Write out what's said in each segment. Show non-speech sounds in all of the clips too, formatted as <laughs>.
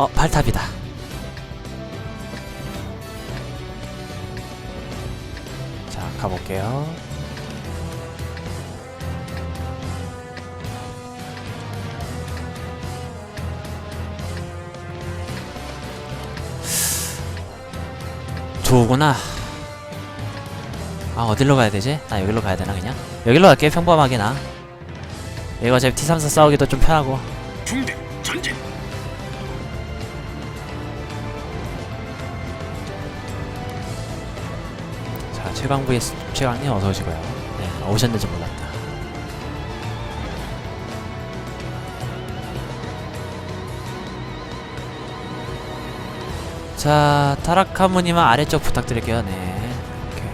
어 발탑이다. 자 가볼게요. 좋구나. 아 어디로 가야 되지? 나 여기로 가야 되나 그냥? 여기로 갈게 평범하게 나. 이거 어차피 T34 싸우기도 좀 편하고. 중대 자 최강 vs 최강님 어서 오시고요. 네 오셨는지 몰랐다. 자 타라카무님은 아래쪽 부탁드릴게요. 네 오케이.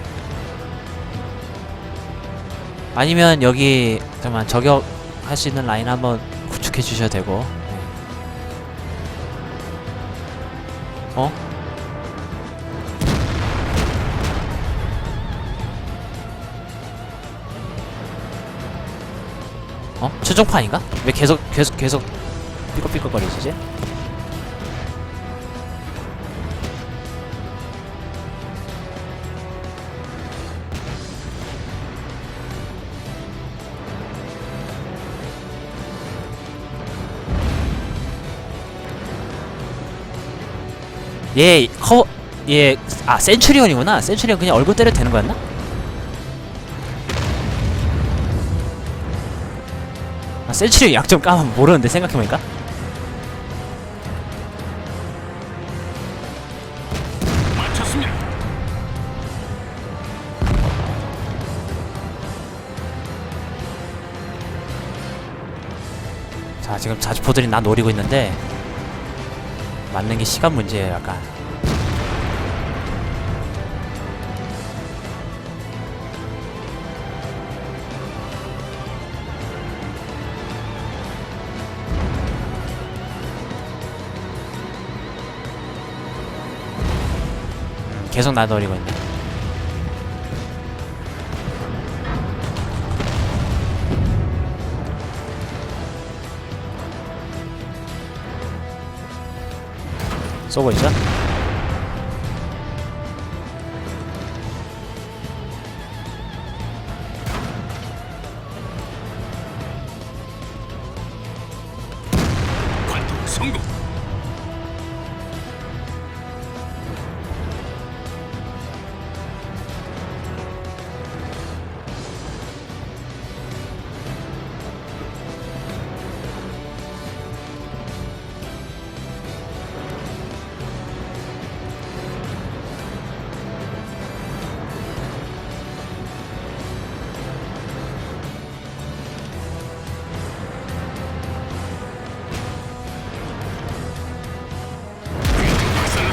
아니면 여기 잠깐만 저격 할 수 있는 라인 한번 구축해 주셔도 되고 어? 최종판인가? 왜 계속 계속 계속 삐걱삐걱거리지? 얘 커, 얘, 아, 센츄리온이구나. 센츄리온 그냥 얼굴 때려도 되는 거였나? 아, 센츄리 약점 까면 모르는데 생각해보니까 맞췄습니다. 자 지금 자주포들이 나 노리고 있는데 맞는 게 시간 문제예요 약간 계속 나 노리고 있네 쏘고 있죠?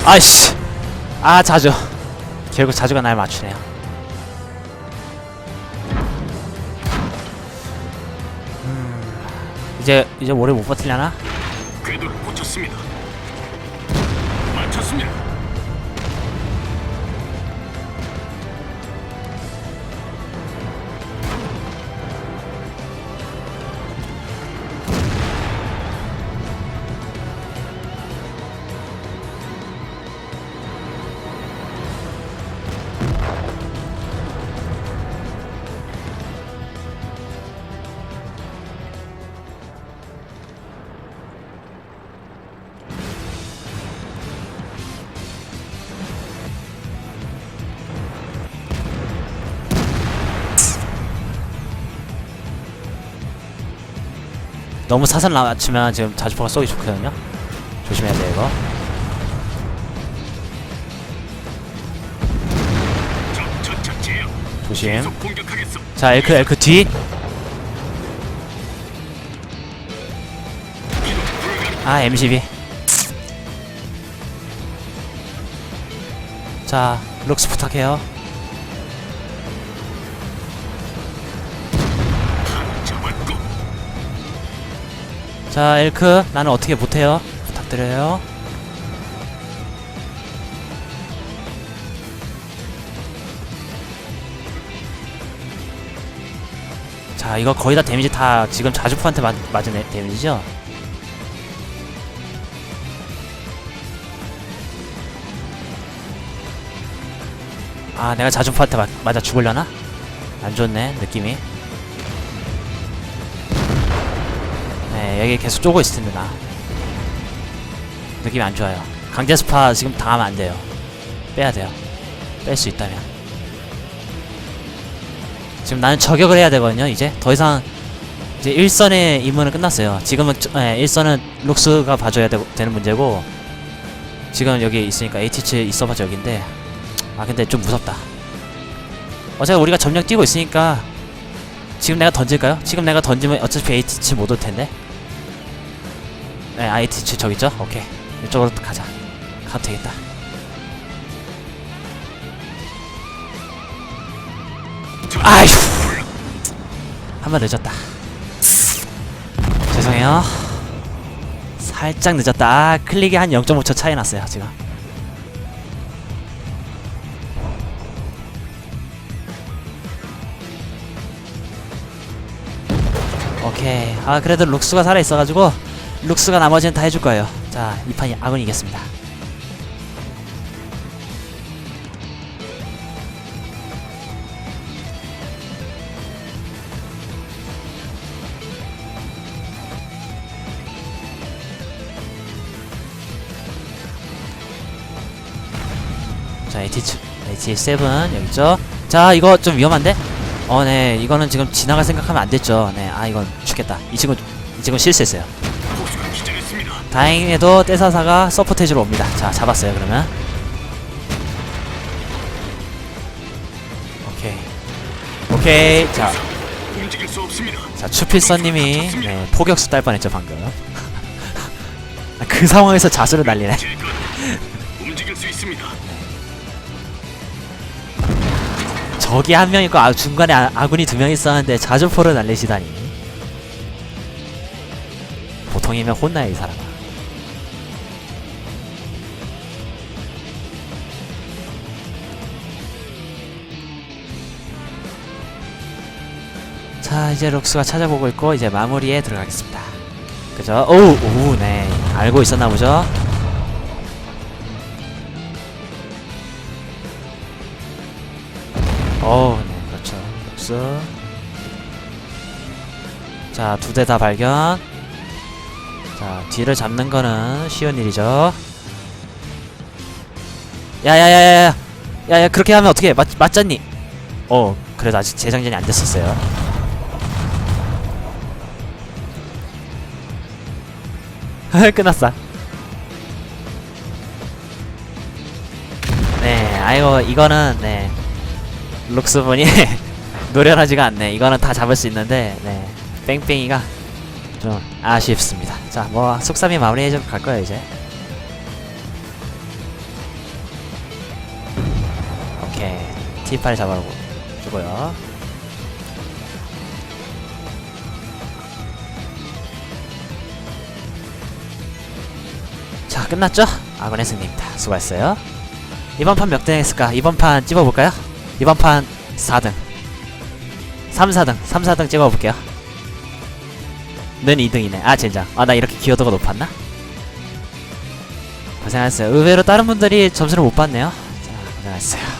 아이씨 아 자주 결국 자주가 날 맞추네요 음, 이제 이제 오래 못 버틸려나? 궤도를 고쳤습니다. 너무 사선 낮추면 지금 자주포가 쏘기 좋거든요 조심해야 돼 이거. 조심. 자 엘크 엘크 뒤. 아 M12 자 룩스 부탁해요 자 엘크 나는 어떻게 못해요? 부탁드려요. 자 이거 거의 다 데미지 다 지금 자주포한테 맞, 맞은 데미지죠? 아 내가 자주포한테 맞아 죽을려나? 안 좋네 느낌이. 네 여기 계속 쪼고 있을 텐데 나. 느낌이 안 좋아요. 강제 스파 지금 당하면 안 돼요. 빼야 돼요. 뺄 수 있다면. 지금 나는 저격을 해야 되거든요 이제. 더 이상 이제 일선의 임무는 끝났어요. 지금은 저- 네, 일선은 룩스가 봐줘야 되, 되는 문제고 지금 여기 있으니까 ATH 있어봤자 여긴데. 아 근데 좀 무섭다. 어차피 우리가 점령 뛰고 있으니까 지금 내가 던질까요? 지금 내가 던지면 어차피 ATH 못올 텐데 네 ATH 저기 있죠? 오케이. 이쪽으로 가자. 가도 되겠다. 아휴 한번 늦었다. 죄송해요. 살짝 늦었다. 아, 클릭이 한 0.5초 차이 났어요 지금. 오케이. 아 그래도 룩스가 살아있어가지고 룩스가 나머지는 다 해줄 거예요. 자 이 판이 아군이 이겼습니다. 자 AT2 AT7 여기 있죠? 자 이거 좀 위험한데? 어 네 이거는 지금 지나갈 생각하면 안 됐죠. 네 아 이건 죽겠다. 이 친구 이 친구 실수했어요 다. 다행히도 떼사사가 서포트해주러 옵니다 자 잡았어요 그러면 오케이 오케이 자. 자 추필선님이 네, 포격수 딸 뻔했죠 방금 <laughs> 그 상황에서 자수를 날리네. <laughs> 저기 한 명 있고 아, 중간에 아, 아군이 두 명 있었는데 자주포를 날리시다니 보통이면 혼나요 이 사람 자 이제 록스가 찾아보고 있고 이제 마무리에 들어가겠습니다. 그죠? 오우 오우 네. 알고 있었나 보죠? 어우 네 그렇죠. 록스. 자두 대 다 발견. 자 뒤를 잡는 거는 쉬운 일이죠. 야야야야야. 야야 그렇게 하면 어떻게 맞, 맞잖니? 어 그래도 아직 재장전이 안 됐었어요 <laughs> 끝났어. 네 아이고 이거는 네. 룩스분이 <laughs> 노련하지가 않네. 이거는 다 잡을 수 있는데 네. 뺑뺑이가 좀 아쉽습니다. 자 뭐 속삼이 마무리해주고 갈 거예요 이제. 오케이. T8 잡아보고 주고요 끝났죠? 아군의 승리입니다. 수고했어요. 이번 판 몇 등 했을까? 이번 판 찝어볼까요? 이번 판 4등. 3, 4등. 3, 4등 찍어볼게요. 는 2등이네. 아 젠장. 아 나 이렇게 기여도가 높았나? 고생하셨어요. 의외로 다른 분들이 점수를 못 받네요. 자 고생하셨어요